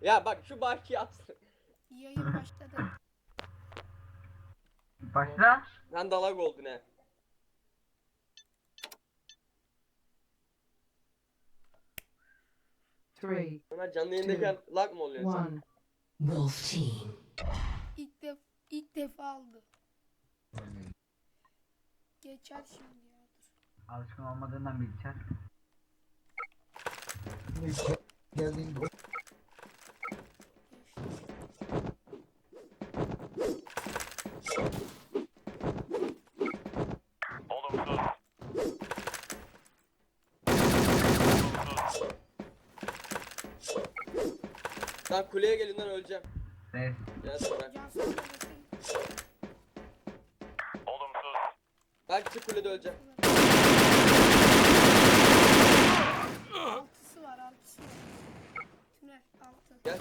Ya bak şu bahçeyi atsın. Yayın başladı. Başla. Sen dalak oldun he. three, Ömer canlı yayındayken lag mı oluyor sen? one. Wolf Team. İlk def ilk defa aldı. Geçer şimdi ya. Dur. Alışkın olmadığından bilgisayar. Geldiğinde Lan kuleye gelin lan öleceğim. Sonra. Can sana bakayım. Olumsuz. Belki kulede öleceğim. Altısı var altısı var. Tünel altı. Gel.